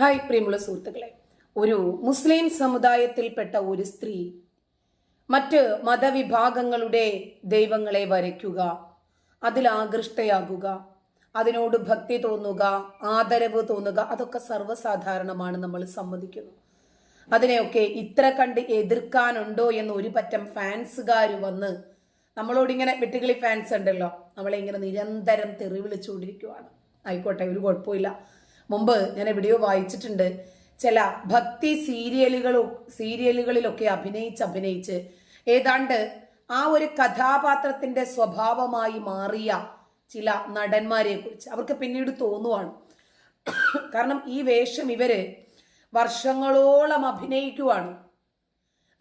Hi പ്രിയമുള്ള സുഹൃത്തുക്കളെ. ഒരു മുസ്ലിം സമുദായത്തിൽപ്പെട്ട ഒരു സ്ത്രീ മറ്റ് മതവിഭാഗങ്ങളുടെ ദൈവങ്ങളെ വരയ്ക്കുക അതിൽ ആകൃഷ്ടയാകുക അതിനോട് ഭക്തി തോന്നുക ആദരവ് തോന്നുക അതൊക്കെ സർവസാധാരണമാണ് നമ്മൾ സമ്മതിക്കുന്നു. അതിനെയൊക്കെ ഇത്ര കണ്ട് എതിർക്കാനുണ്ടോ എന്ന് ഒരു പറ്റം ഫാൻസുകാർ വന്ന് നമ്മളോട് ഇങ്ങനെ വെട്ടുകിളി ഫാൻസ് ഉണ്ടല്ലോ നമ്മളെ ഇങ്ങനെ നിരന്തരം തെറി വിളിച്ചുകൊണ്ടിരിക്കുവാണ്. ആയിക്കോട്ടെ ഒരു കുഴപ്പമില്ല മുമ്പ് ഞാൻ എവിടെയോ വായിച്ചിട്ടുണ്ട്. ചില ഭക്തി സീരിയലുകളും സീരിയലുകളിലൊക്കെ അഭിനയിച്ച് അഭിനയിച്ച് ഏതാണ്ട് ആ ഒരു കഥാപാത്രത്തിന്റെ സ്വഭാവമായി മാറിയ ചില നടന്മാരെ കുറിച്ച് അവർക്ക് പിന്നീട് തോന്നുവാണ്. കാരണം ഈ വേഷം ഇവർ വർഷങ്ങളോളം അഭിനയിക്കുവാണ്.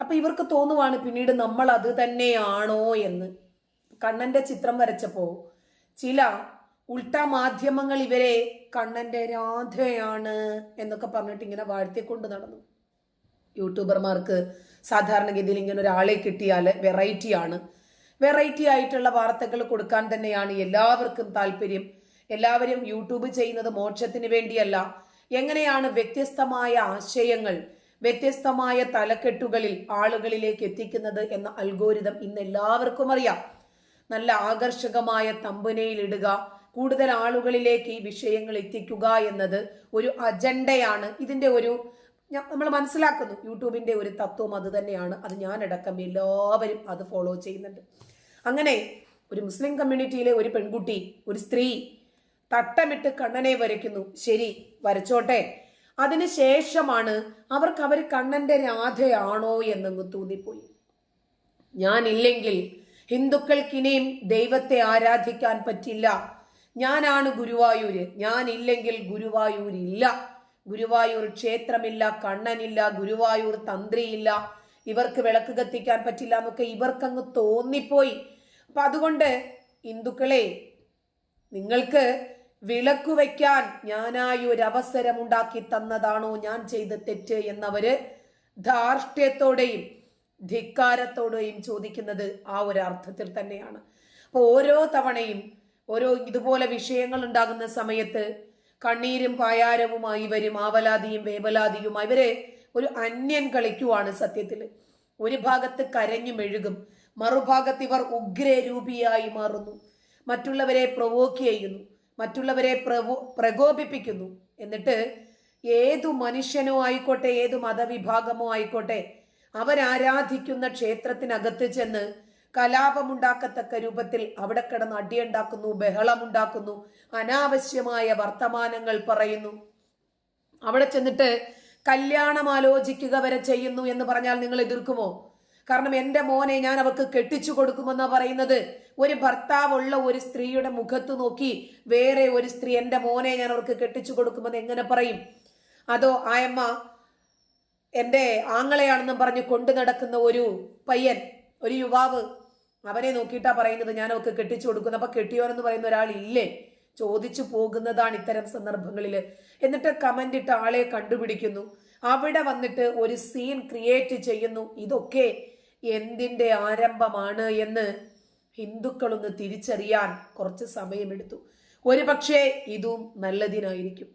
അപ്പൊ ഇവർക്ക് തോന്നുവാണ് പിന്നീട് നമ്മൾ അത് തന്നെയാണോ എന്ന്. കണ്ണന്റെ ചിത്രം വരച്ചപ്പോ ചില ഉൾട്ട മാധ്യമങ്ങൾ ഇവരെ കണ്ണന്റെ രാധയാണ് എന്നൊക്കെ പറഞ്ഞിട്ട് ഇങ്ങനെ വാഴ്ത്തിക്കൊണ്ട് നടന്നു. യൂട്യൂബർമാർക്ക് സാധാരണഗതിയിൽ ഇങ്ങനെ ഒരാളെ കിട്ടിയാൽ വെറൈറ്റിയാണ് വെറൈറ്റി ആയിട്ടുള്ള വാർത്തകൾ കൊടുക്കാൻ തന്നെയാണ് എല്ലാവർക്കും താല്പര്യം. എല്ലാവരും യൂട്യൂബ് ചെയ്യുന്നത് മോക്ഷത്തിന് വേണ്ടിയല്ല. എങ്ങനെയാണ് വ്യത്യസ്തമായ ആശയങ്ങൾ വ്യത്യസ്തമായ തലക്കെട്ടുകളിൽ ആളുകളിലേക്ക് എത്തിക്കുന്നത് എന്ന അൽഗോരിതം ഇന്ന് എല്ലാവർക്കും അറിയാം. നല്ല ആകർഷകമായ തമ്പനയിൽ ഇടുക കൂടുതൽ ആളുകളിലേക്ക് ഈ വിഷയങ്ങൾ എത്തിക്കുക എന്നത് ഒരു അജണ്ടയാണ്. ഇതിന്റെ ഒരു നമ്മൾ മനസ്സിലാക്കുന്നു. യൂട്യൂബിന്റെ ഒരു തത്വം അത് തന്നെയാണ്. അത് ഞാനടക്കം എല്ലാവരും അത് ഫോളോ ചെയ്യുന്നുണ്ട്. അങ്ങനെ ഒരു മുസ്ലിം കമ്മ്യൂണിറ്റിയിലെ ഒരു പെൺകുട്ടി ഒരു സ്ത്രീ തട്ടമിട്ട് കണ്ണനെ വരയ്ക്കുന്നു. ശരി വരച്ചോട്ടെ. അതിനുശേഷമാണ് അവർക്ക് അവർ കണ്ണന്റെ രാധയാണോ എന്നങ്ങ് തോന്നിപ്പോയി. ഞാനില്ലെങ്കിൽ ഹിന്ദുക്കൾക്കിനിയും ദൈവത്തെ ആരാധിക്കാൻ പറ്റില്ല. ഞാനാണ് ഗുരുവായൂര്. ഞാനില്ലെങ്കിൽ ഗുരുവായൂരില്ല. ഗുരുവായൂർ ക്ഷേത്രമില്ല കണ്ണനില്ല ഗുരുവായൂർ തന്ത്രിയില്ല. ഇവർക്ക് വിളക്ക് കത്തിക്കാൻ പറ്റില്ല എന്നൊക്കെ ഇവർക്കങ്ങ് തോന്നിപ്പോയി. അപ്പൊ അതുകൊണ്ട് ഹിന്ദുക്കളെ നിങ്ങൾക്ക് വിളക്ക് വയ്ക്കാൻ ഞാനായി ഒരു അവസരം ഉണ്ടാക്കി തന്നതാണോ ഞാൻ ചെയ്ത തെറ്റ് എന്നവര് ധാർഷ്ട്യത്തോടെയും ധിക്കാരത്തോടെയും ചോദിക്കുന്നത് ആ ഒരു അർത്ഥത്തിൽ തന്നെയാണ്. അപ്പോൾ ഓരോ തവണയും ഓരോ ഇതുപോലെ വിഷയങ്ങൾ ഉണ്ടാകുന്ന സമയത്ത് കണ്ണീരും പായാരവുമായി ഇവരും ആവലാതിയും വേവലാതിയുമായി. ഇവരെ ഒരു അന്യൻ കളിക്കുവാണ് സത്യത്തിൽ ഒരു ഭാഗത്ത് കരഞ്ഞു മെഴുകും മറുഭാഗത്ത് ഇവർ ഉഗ്രരൂപിയായി മാറുന്നു. മറ്റുള്ളവരെ പ്രവോക്ക് ചെയ്യുന്നു മറ്റുള്ളവരെ പ്രവോ പ്രകോപിപ്പിക്കുന്നു. എന്നിട്ട് ഏതു മനുഷ്യനോ ആയിക്കോട്ടെ ഏതു മതവിഭാഗമോ ആയിക്കോട്ടെ അവരാരാധിക്കുന്ന ക്ഷേത്രത്തിനകത്ത് ചെന്ന് കലാപമുണ്ടാക്കത്തക്ക രൂപത്തിൽ അവിടെ കിടന്ന് അടിയുണ്ടാക്കുന്നു ബഹളമുണ്ടാക്കുന്നു അനാവശ്യമായ വർത്തമാനങ്ങൾ പറയുന്നു. അവിടെ ചെന്നിട്ട് കല്യാണം ആലോചിക്കുക വരെ ചെയ്യുന്നു എന്ന് പറഞ്ഞാൽ നിങ്ങൾ എതിർക്കുമോ? കാരണം എന്റെ മോനെ ഞാൻ അവർക്ക് കെട്ടിച്ചു കൊടുക്കുമെന്നാ പറയുന്നത്. ഒരു ഭർത്താവുള്ള ഒരു സ്ത്രീയുടെ മുഖത്ത് നോക്കി വേറെ ഒരു സ്ത്രീ എന്റെ മോനെ ഞാൻ അവർക്ക് കെട്ടിച്ചു കൊടുക്കുമെന്ന് എങ്ങനെ പറയും? അതോ ആയമ്മ എന്റെ ആങ്ങളെയാണെന്നും പറഞ്ഞ് കൊണ്ടു നടക്കുന്ന ഒരു പയ്യൻ ഒരു യുവാവ് അവനെ നോക്കിയിട്ടാ പറയുന്നത് ഞാൻ അവർക്ക് കെട്ടിച്ചു കൊടുക്കുന്നു. അപ്പൊ കെട്ടിയോനെന്ന് പറയുന്ന ഒരാളില്ലേ ചോദിച്ചു പോകുന്നതാണ് ഇത്തരം സന്ദർഭങ്ങളിൽ എന്നിട്ട് കമന്റ് ഇട്ട ആളെ കണ്ടുപിടിക്കുന്നു. അവിടെ വന്നിട്ട് ഒരു സീൻ ക്രിയേറ്റ് ചെയ്യുന്നു. ഇതൊക്കെ എന്തിന്റെ ആരംഭമാണ് എന്ന് ഹിന്ദുക്കളൊന്ന് തിരിച്ചറിയാൻ കുറച്ച് സമയമെടുത്തു. ഒരു പക്ഷേ ഇതും നല്ലതിനായിരിക്കും.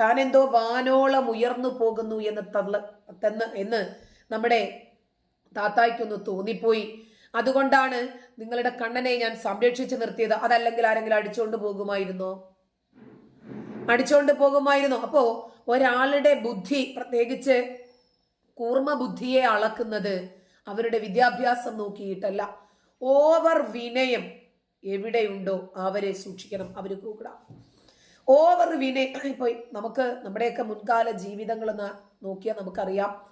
താൻ എന്തോ വാനോളം ഉയർന്നു പോകുന്നു എന്ന് തള്ള എന്ന് നമ്മുടെ താത്തായ്ക്കൊന്ന് തോന്നിപ്പോയി. അതുകൊണ്ടാണ് നിങ്ങളുടെ കണ്ണനെ ഞാൻ സംരക്ഷിച്ചു നിർത്തിയത്. അതല്ലെങ്കിൽ ആരെങ്കിലും അടിച്ചുകൊണ്ട് പോകുമായിരുന്നോ? അടിച്ചുകൊണ്ട് പോകുമായിരുന്നോ? അപ്പോ ഒരാളുടെ ബുദ്ധി പ്രത്യേകിച്ച് കൂർമ്മ ബുദ്ധിയെ അളക്കുന്നത് അവരുടെ വിദ്യാഭ്യാസം നോക്കിയിട്ടല്ല. ഓവർ വിനയം എവിടെയുണ്ടോ അവരെ സൂക്ഷിക്കണം. അവർ കൂടാം ഓവർ വിനയം. ഇപ്പൊ നമുക്ക് നമ്മുടെയൊക്കെ മുൻകാല ജീവിതങ്ങളെന്ന് നോക്കിയാൽ നമുക്കറിയാം.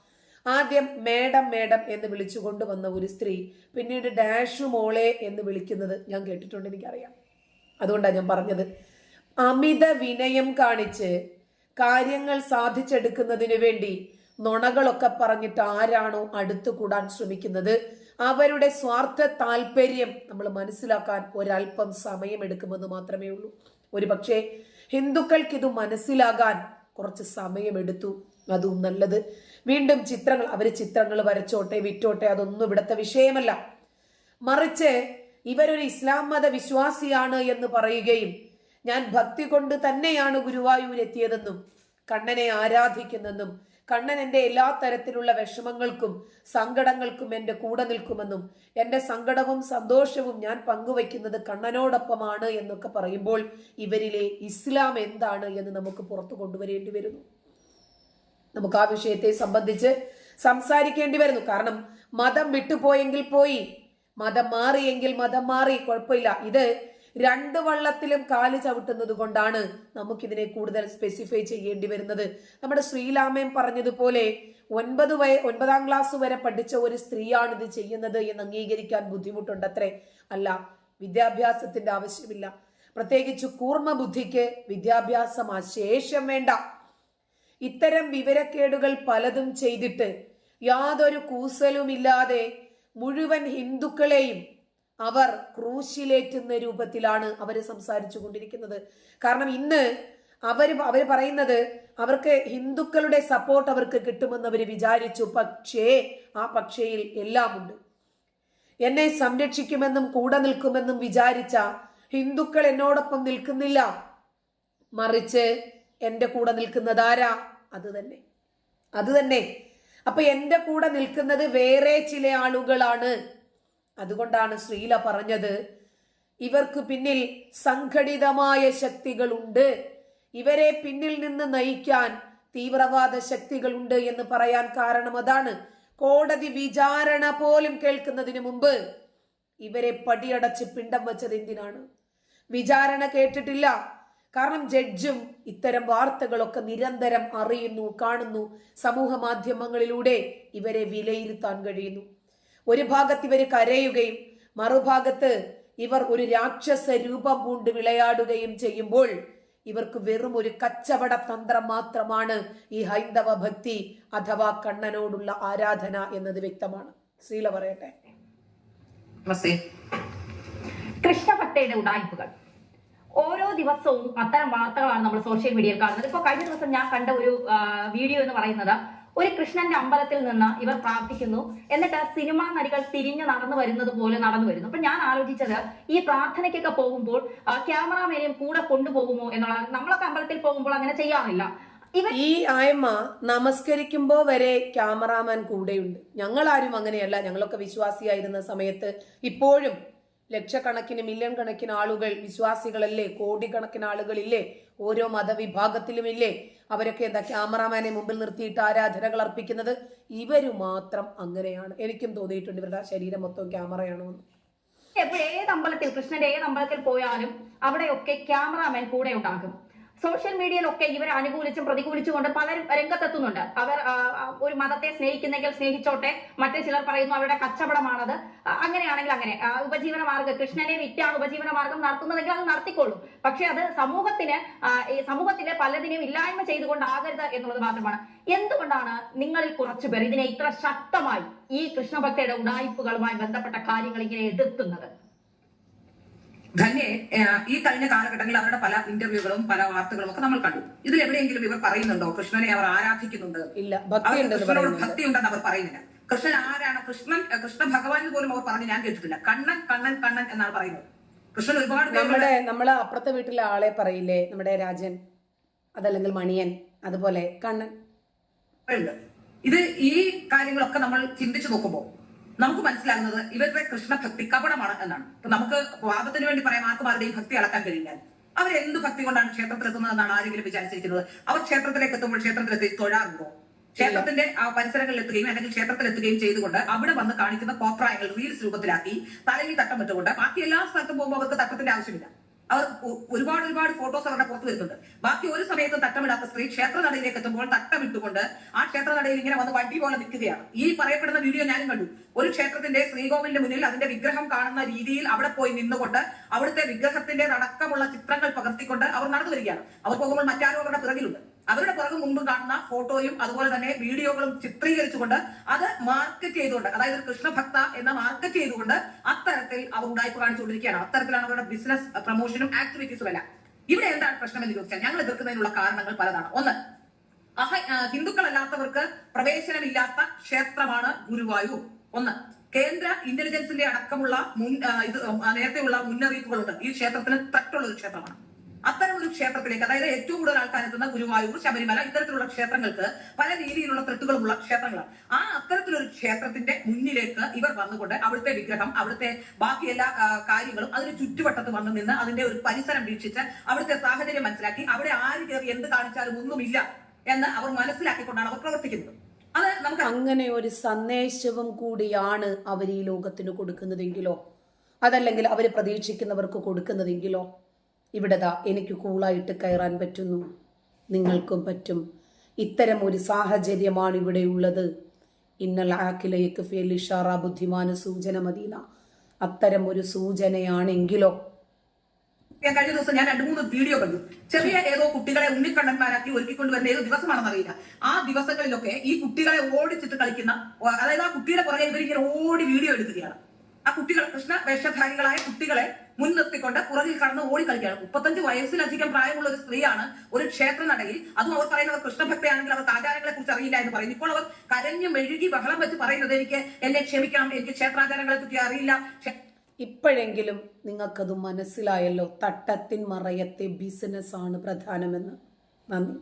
ആദ്യം മേഡം മേഡം എന്ന് വിളിച്ചുകൊണ്ട് വന്ന ഒരു സ്ത്രീ പിന്നീട് ഡാഷ് മോളെ എന്ന് വിളിക്കുന്നത് ഞാൻ കേട്ടിട്ടുണ്ട് എനിക്കറിയാം. അതുകൊണ്ടാണ് ഞാൻ പറഞ്ഞത്. അമിത വിനയം കാണിച്ച് കാര്യങ്ങൾ സാധിച്ചെടുക്കുന്നതിന് വേണ്ടി നുണകളൊക്കെ പറഞ്ഞിട്ട് ആരാണോ അടുത്തു കൂടാൻ ശ്രമിക്കുന്നത്? അവരുടെ സ്വാർത്ഥ താല്പര്യം നമ്മൾ മനസ്സിലാക്കാൻ ഒരല്പം സമയമെടുക്കുമെന്ന് മാത്രമേ ഉള്ളൂ. ഒരു പക്ഷേ ഹിന്ദുക്കൾക്ക് ഇത് മനസ്സിലാകാൻ കുറച്ച് സമയമെടുത്തു. അതും നല്ലത്. വീണ്ടും ചിത്രങ്ങൾ അവർ ചിത്രങ്ങൾ വരച്ചോട്ടെ വിറ്റോട്ടെ അതൊന്നും ഇവിടുത്തെ വിഷയമല്ല. മറിച്ച് ഇവരൊരു ഇസ്ലാം മത വിശ്വാസിയാണ് എന്ന് പറയുകയും ഞാൻ ഭക്തി കൊണ്ട് തന്നെയാണ് ഗുരുവായൂർ എത്തിയതെന്നും കണ്ണനെ ആരാധിക്കുന്നെന്നും കണ്ണൻ എന്റെ എല്ലാ തരത്തിലുള്ള വിഷമങ്ങൾക്കും സങ്കടങ്ങൾക്കും എന്റെ കൂടെ നിൽക്കുമെന്നും എന്റെ സങ്കടവും സന്തോഷവും ഞാൻ പങ്കുവയ്ക്കുന്നത് കണ്ണനോടൊപ്പമാണ് എന്നൊക്കെ പറയുമ്പോൾ ഇവരിലെ ഇസ്ലാം എന്താണ് എന്ന് നമുക്ക് പുറത്തു കൊണ്ടുവരേണ്ടി വരുന്നു. നമുക്ക് ആ വിഷയത്തെ സംബന്ധിച്ച് സംസാരിക്കേണ്ടി വരുന്നു. കാരണം മതം വിട്ടുപോയെങ്കിൽ പോയി മതം മാറിയെങ്കിൽ മതം മാറി കുഴപ്പമില്ല. ഇത് രണ്ട് വള്ളത്തിലും കാൽ ചവിട്ടുന്നത് കൊണ്ടാണ് നമുക്കിതിനെ കൂടുതൽ സ്പെസിഫൈ ചെയ്യേണ്ടി വരുന്നത്. നമ്മുടെ ശ്രീലാമയം പറഞ്ഞതുപോലെ ഒൻപത് വയ ഒൻപതാം ക്ലാസ് വരെ പഠിച്ച ഒരു സ്ത്രീയാണ് ഇത് ചെയ്യുന്നത് എന്ന് അംഗീകരിക്കാൻ ബുദ്ധിമുട്ടുണ്ടത്രേ. അല്ല വിദ്യാഭ്യാസത്തിന്റെ ആവശ്യമില്ല. പ്രത്യേകിച്ച് കൂർമ്മ ബുദ്ധിക്ക് വിദ്യാഭ്യാസം അശേഷം വേണ്ട. ഇത്തരം വിവരക്കേടുകൾ പലതും ചെയ്തിട്ട് യാതൊരു കൂസലുമില്ലാതെ മുഴുവൻ ഹിന്ദുക്കളെയും അവർ ക്രൂശിലേറ്റുന്ന രൂപത്തിലാണ് അവർ സംസാരിച്ചു കൊണ്ടിരിക്കുന്നത്. കാരണം ഇന്ന് അവർ അവർ പറയുന്നത് അവർക്ക് ഹിന്ദുക്കളുടെ സപ്പോർട്ട് അവർക്ക് കിട്ടുമെന്ന് അവർ വിചാരിച്ചു. പക്ഷേ ആ പക്ഷേയിൽ എല്ലാമുണ്ട്. എന്നെ സംരക്ഷിക്കുമെന്നും കൂടെ നിൽക്കുമെന്നും വിചാരിച്ച ഹിന്ദുക്കൾ എന്നോടൊപ്പം നിൽക്കുന്നില്ല. മറിച്ച് എന്റെ കൂടെ നിൽക്കുന്നത് ആരാ? അത് തന്നെ. അത് തന്നെ. അപ്പൊ എന്റെ കൂടെ നിൽക്കുന്നത് വേറെ ചില ആളുകളാണ്. അതുകൊണ്ടാണ് ശ്രീല പറഞ്ഞത് ഇവർക്ക് പിന്നിൽ സംഘടിതമായ ശക്തികളുണ്ട്. ഇവരെ പിന്നിൽ നിന്ന് നയിക്കാൻ തീവ്രവാദ ശക്തികളുണ്ട് എന്ന് പറയാൻ കാരണം അതാണ്. കോടതി വിചാരണ പോലും കേൾക്കുന്നതിന് മുമ്പ് ഇവരെ പടിയടച്ച് പിണ്ടം വെച്ചത് എന്തിനാണ്? വിചാരണ കേട്ടിട്ടില്ല. കാരണം ജഡ്ജും ഇത്തരം വാർത്തകളൊക്കെ നിരന്തരം അറിയുന്നു കാണുന്നു. സമൂഹ മാധ്യമങ്ങളിലൂടെ ഇവരെ വിലയിരുത്താൻ കഴിയുന്നു. ഒരു ഭാഗത്ത് ഇവർ കരയുകയും മറുഭാഗത്ത് ഇവർ ഒരു രാക്ഷസ രൂപം പൂണ്ട് വിളയാടുകയും ചെയ്യുമ്പോൾ ഇവർക്ക് വെറും ഒരു കച്ചവട തന്ത്രം മാത്രമാണ് ഈ ഹൈന്ദവ ഭക്തി അഥവാ കണ്ണനോടുള്ള ആരാധന എന്നത് വ്യക്തമാണ്. ശ്രീല പറയട്ടെ. കൃഷ്ണഭക്തയുടെ ഉടായ്പകൾ. ഓരോ ദിവസവും അത്തരം വാർത്തകളാണ് നമ്മൾ സോഷ്യൽ മീഡിയയിൽ കാണുന്നത്. ഇപ്പൊ കഴിഞ്ഞ ദിവസം ഞാൻ കണ്ട ഒരു വീഡിയോ എന്ന് പറയുന്നത് ഒരു കൃഷ്ണന്റെ അമ്പലത്തിൽ നിന്ന് ഇവർ പ്രാർത്ഥിക്കുന്നു. എന്നിട്ട് സിനിമാ നടികൾ തിരിഞ്ഞു നടന്നു വരുന്നത് പോലെ നടന്നു വരുന്നു. അപ്പൊ ഞാൻ ആലോചിച്ചത് ഈ പ്രാർത്ഥനയ്ക്കൊക്കെ പോകുമ്പോൾ ക്യാമറാമാനെയും കൂടെ കൊണ്ടുപോകുമോ എന്നുള്ളതാണ് നമ്മളൊക്കെ അമ്പലത്തിൽ പോകുമ്പോൾ അങ്ങനെ ചെയ്യാറില്ല. ഈ ആയമ്മ നമസ്കരിക്കുമ്പോ വരെ ക്യാമറാമാൻ കൂടെയുണ്ട്. ഞങ്ങളാരും അങ്ങനെയല്ല. ഞങ്ങളൊക്കെ വിശ്വാസിയായിരുന്ന സമയത്ത് ഇപ്പോഴും ലക്ഷക്കണക്കിന് മില്യൺ കണക്കിന് ആളുകൾ വിശ്വാസികളല്ലേ കോടിക്കണക്കിന് ആളുകളില്ലേ ഓരോ മതവിഭാഗത്തിലും ഇല്ലേ അവരൊക്കെ എന്താ ക്യാമറാമാനെ മുമ്പിൽ നിർത്തിയിട്ട് ആരാധനകൾ അർപ്പിക്കുന്നത്? ഇവർ മാത്രം അങ്ങനെയാണ്. എനിക്കും തോന്നിയിട്ടുണ്ട് ഇവരുടെ ശരീരം മൊത്തം ക്യാമറയാണോ എന്ന്. ഏത് അമ്പലത്തിൽ കൃഷ്ണന്റെ ഏത് അമ്പലത്തിൽ പോയാലും അവിടെയൊക്കെ ക്യാമറാമാൻ കൂടെ ഉണ്ടാകും. സോഷ്യൽ മീഡിയയിലൊക്കെ ഇവരെ അനുകൂലിച്ചും പ്രതികൂലിച്ചും കൊണ്ട് പലരും രംഗത്തെത്തുന്നുണ്ട്. അവർ ഒരു മതത്തെ സ്നേഹിക്കുന്നെങ്കിൽ സ്നേഹിച്ചോട്ടെ മറ്റു ചിലർ പറയുന്നു അവരുടെ കച്ചവടമാണത്. അങ്ങനെയാണെങ്കിൽ അങ്ങനെ. ഉപജീവന മാർഗം കൃഷ്ണനെ വിറ്റാണ് ഉപജീവന മാർഗം നടത്തുന്നതെങ്കിൽ അത് നടത്തിക്കൊള്ളും. പക്ഷെ അത് സമൂഹത്തിന് സമൂഹത്തിലെ പലതിനെയും ഇല്ലായ്മ ചെയ്തുകൊണ്ടാകരുത് എന്നുള്ളത് മാത്രമാണ്. എന്തുകൊണ്ടാണ് നിങ്ങളിൽ കുറച്ചു പേർ ഇതിനെ ഇത്ര ശക്തമായി ഈ കൃഷ്ണഭക്തയുടെ ഉടായ്പകളുമായി ബന്ധപ്പെട്ട കാര്യങ്ങൾ ഇങ്ങനെ എതിർക്കുന്നത് ധന്യെ ഏഹ്, ഈ കഴിഞ്ഞ കാലഘട്ടങ്ങളിൽ അവരുടെ പല ഇന്റർവ്യൂകളും പല വാർത്തകളും ഒക്കെ നമ്മൾ കണ്ടു. ഇതിൽ എവിടെയെങ്കിലും ഇവർ പറയുന്നുണ്ടോ? കൃഷ്ണനെ അവർ ആരാധിക്കുന്നുണ്ട്? കൃഷ്ണനോട് ഭക്തിയുണ്ടെന്ന് ഭക്തി ഉണ്ടെന്ന് അവർ പറയുന്നില്ല. കൃഷ്ണൻ ആരാണ്? കൃഷ്ണൻ കൃഷ്ണ ഭഗവാൻ പോലും അവർ പറഞ്ഞു ഞാൻ കേട്ടിട്ടില്ല. കണ്ണൻ കണ്ണൻ കണ്ണൻ എന്നാണ് പറയുന്നത്. കൃഷ്ണൻ ഒരുപാട് നമ്മുടെ നമ്മളെ അപ്പുറത്തെ വീട്ടിലെ ആളെ പറയില്ലേ? നമ്മുടെ രാജൻ അതല്ലെങ്കിൽ മണിയൻ അതുപോലെ കണ്ണൻ. ഇത് ഈ കാര്യങ്ങളൊക്കെ നമ്മൾ ചിന്തിച്ചു നോക്കുമ്പോൾ നമുക്ക് മനസ്സിലാകുന്നത് ഇവരുടെ കൃഷ്ണഭക്തി കപടമാണ് എന്നാണ്. ഇപ്പൊ നമുക്ക് വാദത്തിന് വേണ്ടി പറയാം ആർക്കും ആരുടെയും ഭക്തി അളക്കാൻ കഴിയില്ല. അവർ എന്ത് ഭക്തി കൊണ്ടാണ് ക്ഷേത്രത്തിൽ എത്തുന്നതെന്നാണ് ആരെങ്കിലും വിചാരിച്ചിരിക്കുന്നത്? അവർ ക്ഷേത്രത്തിലേക്ക് എത്തുമ്പോൾ ക്ഷേത്രത്തിലെത്തി തൊഴാറുണ്ടോ? ക്ഷേത്രത്തിന്റെ ആ പരിസരങ്ങളിൽ എത്തുകയും അല്ലെങ്കിൽ ക്ഷേത്രത്തിൽ എത്തുകയും ചെയ്തുകൊണ്ട് അവിടെ വന്ന് കാണിക്കുന്ന കോപ്രായങ്ങൾ റീൽസ് രൂപത്തിലാക്കി തലയിൽ തട്ടം ഇട്ടുകൊണ്ട് ബാക്കി എല്ലാ സ്ഥലത്തും പോകുമ്പോൾ അവർക്ക് തട്ടത്തിന്റെ ആവശ്യമില്ല. അവർ ഒരുപാട് ഒരുപാട് ഫോട്ടോസ് അവരുടെ പുറത്ത് വരുന്നുണ്ട്. ബാക്കി ഒരു സമയത്തും തട്ടമിടാത്ത സ്ത്രീ ക്ഷേത്ര നടയിലേക്ക് എത്തുമ്പോൾ തട്ടമിട്ടുകൊണ്ട് ആ ക്ഷേത്ര നടയിൽ ഇങ്ങനെ വന്ന് വണ്ടി പോലെ നിൽക്കുകയാണ്. ഈ പറയപ്പെടുന്ന വീഡിയോ ഞാനും കണ്ടു. ഒരു ക്ഷേത്രത്തിന്റെ ശ്രീകോവിലിന്റെ മുന്നിൽ അതിന്റെ വിഗ്രഹം കാണുന്ന രീതിയിൽ അവിടെ പോയി നിന്നുകൊണ്ട് അവിടുത്തെ വിഗ്രഹത്തിന്റെ അടക്കമുള്ള ചിത്രങ്ങൾ പകർത്തിക്കൊണ്ട് അവർ നടന്നു വരികയാണ് അവർ പോകുമ്പോൾ മറ്റാരും അവരുടെ പിറകിലുണ്ട്. അവരുടെ പുറകെ മുമ്പ് കാണുന്ന ഫോട്ടോയും അതുപോലെ തന്നെ വീഡിയോകളും ചിത്രീകരിച്ചുകൊണ്ട് അത് മാർക്കറ്റ് ചെയ്തുകൊണ്ട് അതായത് കൃഷ്ണഭക്ത എന്ന മാർക്കറ്റ് ചെയ്തുകൊണ്ട് അത്തരത്തിൽ അവർ ഉണ്ടായിപ്പ് കാണിച്ചുകൊണ്ടിരിക്കുകയാണ്. അത്തരത്തിലാണ് അവരുടെ ബിസിനസ് പ്രൊമോഷനും ആക്ടിവിറ്റീസും എല്ലാം. ഇവിടെ എന്താണ് പ്രശ്നം എന്ന് ചോദിച്ചാൽ ഞങ്ങൾ എതിർക്കുന്നതിനുള്ള കാരണങ്ങൾ പലതാണ്. ഒന്ന് അഹ ഹിന്ദുക്കളല്ലാത്തവർക്ക് പ്രവേശനമില്ലാത്ത ക്ഷേത്രമാണ് ഗുരുവായൂർ. ഒന്ന് കേന്ദ്ര ഇന്റലിജൻസിന്റെ അടക്കമുള്ള മുൻ ഇത് നേരത്തെയുള്ള മുന്നറിയിപ്പുകളുണ്ട്. ഈ ക്ഷേത്രത്തിന് തട്ടുള്ള ഒരു ക്ഷേത്രമാണ്. അത്തരം ഒരു ക്ഷേത്രത്തിലേക്ക് അതായത് ഏറ്റവും കൂടുതൽ ആൾക്കാർ എത്തുന്ന ഗുരുവായൂർ ശബരിമല ഇത്തരത്തിലുള്ള ക്ഷേത്രങ്ങൾക്ക് പല രീതിയിലുള്ള തെട്ടുകളുമുള്ള ക്ഷേത്രങ്ങളാണ്. ആ അത്തരത്തിലൊരു ക്ഷേത്രത്തിന്റെ മുന്നിലേക്ക് ഇവർ വന്നുകൊണ്ട് അവിടുത്തെ വിഗ്രഹം അവിടുത്തെ ബാക്കി എല്ലാ കാര്യങ്ങളും അതിന് ചുറ്റുവട്ടത്ത് വന്നു നിന്ന് അതിന്റെ ഒരു പരിസരം വീക്ഷിച്ച് അവിടുത്തെ സാഹചര്യം മനസ്സിലാക്കി അവിടെ ആര് കയറി എന്ത് കാണിച്ചാലും ഒന്നുമില്ല എന്ന് അവർ മനസ്സിലാക്കിക്കൊണ്ടാണ് അവർ പ്രവർത്തിക്കുന്നത്. അത് നമുക്ക് അങ്ങനെ ഒരു സന്ദേശവും കൂടിയാണ് അവർ ഈ ലോകത്തിന് കൊടുക്കുന്നതെങ്കിലോ? അതല്ലെങ്കിൽ അവർ പ്രതീക്ഷിക്കുന്നവർക്ക് കൊടുക്കുന്നതെങ്കിലോ? ഇവിടെ ദാ എനിക്ക് കൂളായിട്ട് കയറാൻ പറ്റുന്നു. നിങ്ങൾക്കും പറ്റും. ഇത്തരം ഒരു സാഹചര്യമാണ് ഇവിടെയുള്ളത് ഇന്നൽ ആക്കിലയ്ക്ക് ഫേലിഷാറ ബുദ്ധിമാന സൂചന മദീന. അത്തരം ഒരു സൂചനയാണെങ്കിലോ? ഞാൻ കഴിഞ്ഞ ദിവസം ഞാൻ രണ്ട് മൂന്ന് വീഡിയോ കണ്ടു. ചെറിയ ഏതോ കുട്ടികളെ ഉണ്ണിക്കണ്ണന്മാരാക്കി ഒരുക്കിക്കൊണ്ട് വരുന്ന ഏതോ അറിയില്ല. ആ ദിവസങ്ങളിലൊക്കെ ഈ കുട്ടികളെ ഓടിച്ചിട്ട് കളിക്കുന്ന അതായത് ആ കുട്ടിയുടെ പുറകെ ഇവരിങ്ങനെ ഓടി വീഡിയോ എടുക്കുകയാണ്. ആ കുട്ടികൾ കൃഷ്ണ വേഷധാരികളായ കുട്ടികളെ മുൻനിർത്തിക്കൊണ്ട് പുറകിൽ കടന്ന് ഓടി കളിക്കുകയാണ്. മുപ്പത്തഞ്ച് വയസ്സിലധികം പ്രായമുള്ള ഒരു സ്ത്രീയാണ് ഒരു ക്ഷേത്ര നടയിൽ. അതും അവർ പറയുന്നവർ കൃഷ്ണഭക്തയാണെങ്കിൽ അവർ ആചാരങ്ങളെ കുറിച്ച് അറിയില്ല എന്ന് പറയുന്നു ഇപ്പോൾ അവർ കരഞ്ഞു മെഴുകി ബഹളം വെച്ച് പറയുന്നത് എനിക്ക് എന്നെ ക്ഷമിക്കണം എനിക്ക് ക്ഷേത്രാചാരങ്ങളെ പറ്റി അറിയില്ല. ഇപ്പോഴെങ്കിലും നിങ്ങൾക്കത് മനസ്സിലായല്ലോ. തട്ടത്തിൻ മറയത്തെ ബിസിനസ് ആണ് പ്രധാനമെന്ന്. നന്ദി.